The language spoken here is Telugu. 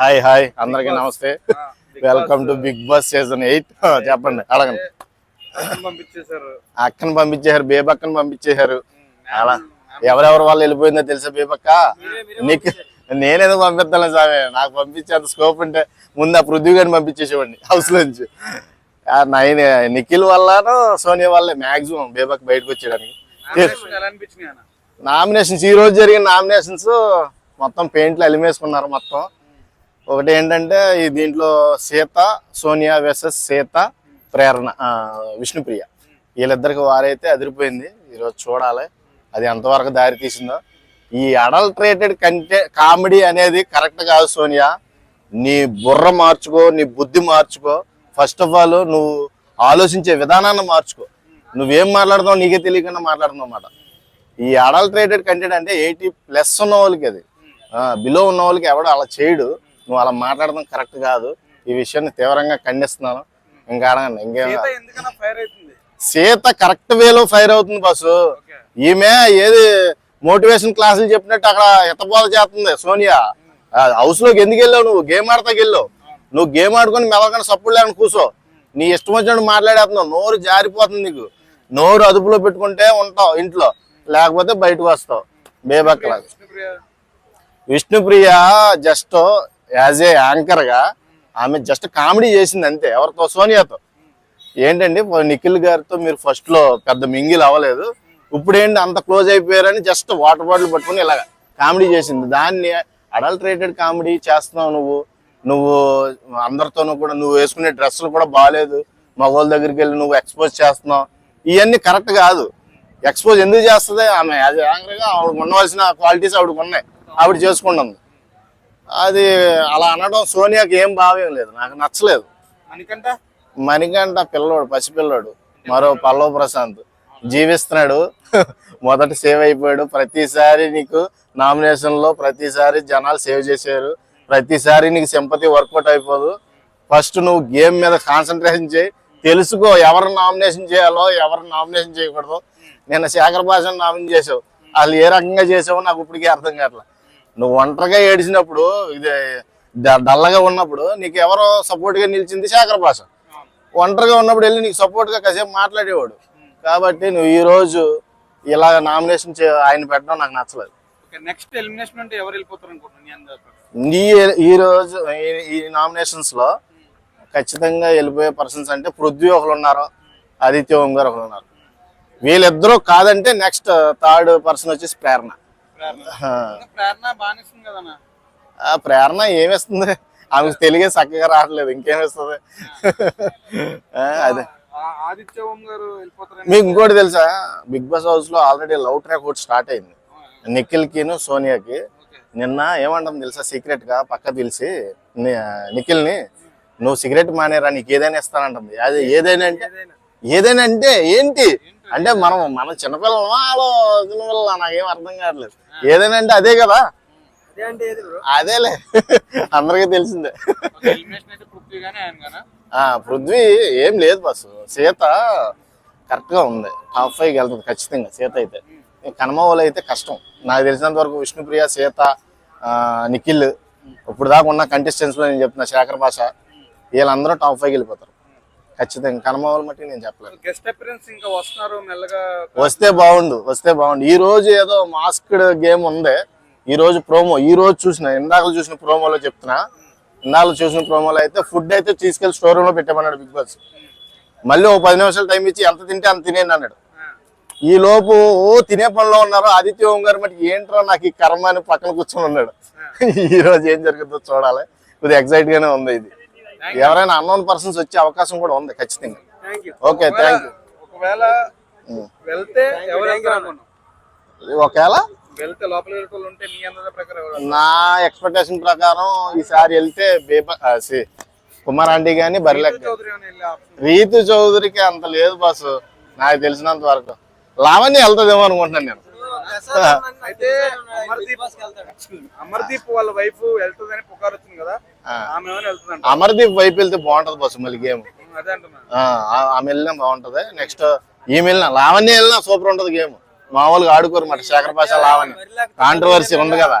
Hi hi. అందరికీ నమస్తే. Welcome to Bigg Boss season eight చెప్పండి అడగండి. అక్కని పంపించేశారు. బేబక్కని పంపించేశారు అలా. ఎవరెవరు వాళ్ళు వెళ్ళిపోయిందో తెలుసా బేబక్క నీకు నేనేదో పంపిస్తాను సామి నాకు పంపించేంత స్కోప్ ఉంటే ముందు ఆ పృథ్వీ గారిని పంపించేసేవాడిని హౌస్ నుంచి ఆ నైన్ నిఖిల్ వల్లనో సోనియా వల్లే మాక్సిమం బేబక్ బయటకు వచ్చేయడానికి. నామినేషన్స్ ఈ రోజు జరిగిన నామినేషన్స్ మొత్తం పెయింట్లు అలిమేసుకున్నారు మొత్తం. ఒకటి ఏంటంటే ఈ దీంట్లో సీత సోనియా వెసెస్ సీత ప్రేరణ విష్ణుప్రియ. వీళ్ళిద్దరికి వారైతే అదిరిపోయింది. ఈరోజు చూడాలి. అది ఎంతవరకు దారి తీసిందో. ఈ అడల్ట్రేటెడ్ కంటే కామెడీ అనేది కరెక్ట్ కాదు సోనియా. నీ బుర్ర మార్చుకో నీ బుద్ధి మార్చుకో. ఫస్ట్ ఆఫ్ ఆల్ నువ్వు ఆలోచించే విధానాన్ని మార్చుకో. నువ్వేం మాట్లాడుతావు నీకే తెలియకుండా మాట్లాడుతున్నావు అన్నమాట. ఈ అడల్ట్రేటెడ్ కంటెంట్ అంటే ఎయిటీ ప్లస్ ఉన్న వాళ్ళకి అది. బిలో ఉన్న వాళ్ళకి ఎవడు అలా చేయడు. నువ్వు అలా మాట్లాడడం కరెక్ట్ కాదు. ఈ విషయాన్ని తీవ్రంగా ఖండిస్తున్నాను. ఇంకా అడగండి ఇంకేం సీత కరెక్ట్ వేలో ఫైర్ అవుతుంది బస్సు ఈమె ఏది మోటివేషన్ క్లాసులు చెప్పినట్టు అక్కడ ఎత్తపోత చేస్తుంది సోనియా. హౌస్లోకి ఎందుకు వెళ్ళావు నువ్వు? గేమ్ ఆడతాకి వెళ్ళావు. నువ్వు గేమ్ ఆడుకొని మెలకని సప్పుడు లేని కూర్చో. నీ ఇష్టం వచ్చినట్టు మాట్లాడేస్తున్నావు. నోరు జారిపోతుంది నీకు. నోరు అదుపులో పెట్టుకుంటే ఉంటావు ఇంట్లో. లేకపోతే బయటకు వస్తావు. బేబక్కల విష్ణుప్రియ? జస్ట్ యాజ్ ఏ యాంకర్గా ఆమె జస్ట్ కామెడీ చేసింది అంతే. ఎవరితో? సోనియాతో. ఏంటండి? నిఖిల్ గారితో మీరు ఫస్ట్లో పెద్ద మింగిల్ అవ్వలేదు. ఇప్పుడు ఏంటి అంత క్లోజ్ అయిపోయారని జస్ట్ వాటర్ బాటిల్ పట్టుకుని ఇలాగ కామెడీ చేసింది. దాన్ని అడల్ట్రేటెడ్ కామెడీ చేస్తున్నావు నువ్వు. నువ్వు అందరితోనూ కూడా నువ్వు వేసుకునే డ్రెస్సులు కూడా బాగాలేదు మగవాళ్ళ దగ్గరికి వెళ్ళి నువ్వు ఎక్స్పోజ్ చేస్తున్నావు. ఇవన్నీ కరెక్ట్ కాదు. ఎక్స్పోజ్ ఎందుకు చేస్తుంది? ఆమె యాజ్ యాంకర్గా ఆవిడకు ఉండవలసిన క్వాలిటీస్ ఆవిడకు ఉన్నాయి. ఆవిడ చేసుకుంటుంది. అది అలా అనడం సోనియాకి ఏం భావ్యం లేదు. నాకు నచ్చలేదు. మనకంట మణికంట పిల్లోడు పసిపిల్లోడు. మరో పల్లవ ప్రశాంత్. జీవిస్తున్నాడు. మొదట సేవ్ అయిపోయాడు. ప్రతిసారి నీకు నామినేషన్లో ప్రతిసారి జనాలు సేవ్ చేశారు ప్రతిసారి నీకు సింపతి వర్కౌట్ అయిపోదు. ఫస్ట్ నువ్వు గేమ్ మీద కాన్సన్ట్రేషన్ చేయి. తెలుసుకో ఎవరు నామినేషన్ చేయాలో ఎవరు నామినేషన్ చేయకూడదు. నిన్న శేఖర్ భాషను నామినేషన్ చేసావు వాళ్ళు ఏ రకంగా చేసావో నాకు ఇప్పటికీ అర్థం కావట్లేదు నువ్వు ఒంటరిగా ఏడిచినప్పుడు ఇది డల్లగా ఉన్నప్పుడు నీకు ఎవరో సపోర్ట్గా నిలిచింది శేఖర్ భాష. ఒంటరిగా ఉన్నప్పుడు వెళ్ళి నీకు సపోర్ట్గా కాసేపు మాట్లాడేవాడు. కాబట్టి నువ్వు ఈ రోజు ఇలా నామినేషన్ ఆయన పెట్టడం నాకు నచ్చలేదు. నెక్స్ట్ ఎలిమినేషన్ అంటే ఎవరు వెళ్ళిపోతారు నీ ఈ రోజు ఈ- నామినేషన్స్లో ఖచ్చితంగా వెళ్ళిపోయే పర్సన్స్ అంటే పృథ్వీ ఒకరు ఉన్నారు ఆదిత్య ఓం గారు ఒకరు ఉన్నారు. వీళ్ళిద్దరూ కాదంటే నెక్స్ట్ థర్డ్ పర్సన్ వచ్చేసి ప్రేరణ. ఆ, ప్రేరణ ఏమిస్తుంది? ఆమెకు తెలిగే చక్కగా రావట్లేదు ఇంకేమిస్తుంది? అదే. మీకు ఇంకోటి తెలుసా? బిగ్ బాస్ హౌస్లో ఆల్రెడీ లవ్ ట్రాక్ ఒకటి స్టార్ట్ అయింది. నిఖిల్ కిను సోనియాకి. నిన్న ఏమంటాం తెలుసా? సీక్రెట్గా పక్క తెలిసి నిఖిల్ని నువ్వు సిగరెట్ మానేరా నీకు ఏదైనా ఇస్తానంటుంది. అది ఏదైనా అంటే ఏదైనా. అంటే ఏంటి? అంటే మనం మన చిన్నపిల్లలమా చిన్నపిల్లల నాకేం అర్థం కావట్లేదు. ఏదైనా అంటే అదే కదా? అదే అంటే ఏది బ్రో అదేలే. అందరికీ తెలిసిందే. పృథ్వీ ఏం లేదు బస్సు సీత కరెక్ట్గా ఉంది. టాప్ ఫైవ్ వెళ్తుంది ఖచ్చితంగా సీత అయితే. కనమవోలు అయితే కష్టం. నాకు తెలిసినంత వరకు విష్ణుప్రియ సీత నిఖిల్ ఇప్పుడు దాకా ఉన్న contestants లో నేను చెప్తున్నా శేఖర్ భాష వీళ్ళందరూ టాప్ ఫైవ్ వెళ్ళిపోతారు. ఖచ్చితంగా. కనమవోలు మట్టి నేను చెప్పలేను. గెస్ట్ అపిరెన్స్ ఇంకా వస్తున్నారు మెల్లగా వస్తే బాగుండు వస్తే బాగుండు. ఈ రోజు ఏదో మాస్క్డ్ గేమ్ ఉంది. ఈ రోజు ప్రోమో ఈ రోజు చూసిన ఇందాక చూసిన ప్రోమోలో చెప్తున్నా. ఇందాక చూసిన ప్రోమోలో అయితే ఫుడ్ అయితే తీసుకెళ్ళి స్టోర్ రూమ్లో పెట్టమన్నాడు బిగ్ బాస్ మళ్ళీ ఓ పది నిమిషాలు టైం ఇచ్చి ఎంత తింటే అంత తినేయండి అన్నాడు. ఈ లోపు ఓ తినే పనిలో ఉన్నారు? ఆదిత్య ఓం గారు మటుకు ఏంట్రా నాకు ఈ కర్మ అని పక్కన కూర్చొని ఉన్నాడు. ఈ రోజు ఏం జరుగుతుందో చూడాలి. కొద్దిగా ఎక్సైట్ గానే ఉంది ఇది. ఎవరైనా అన్నోన్ పర్సన్స్ వచ్చే అవకాశం కూడా ఉంది ఖచ్చితంగా. ఓకే థ్యాంక్ యూ ఒకవేళ వెళ్తే ఒకవేళ వెళ్తే లోపల వెళ్ళి ఉంటే నీ ప్రకారం ఎక్స్పెక్టేషన్ ప్రకారం ఈసారి వెళ్తే బేబ ఆ, సి- కుమార్ ఆంటీ గాని బరిలెక్క రీతు చౌదరికి అంత లేదు బాసు నాకు తెలిసినంత వరకు. లావణ్య వెళ్తుందేమో అనుకుంటున్నాను నేను. అయితే అమర్దీప్ అమర్దీప్ వాళ్ళ వైఫ్ వెళ్తుందని పుకారు వచ్చింది కదా. ఆమె అమర్దీప్ వైపు వెళ్తే బాగుంటది బాసు మళ్ళీ గేమ్. ఆమె వెళ్ళినా బాగుంటది. నెక్స్ట్ ఈమె వెళ్ళినా లావణ్య వెళ్ళినా సూపర్ ఉంటది గేమ్. మామూలుగా ఆడుకోరు మాట శేఖర్ భాష లావణ్య. కాంట్రవర్సీ ఉంది కదా.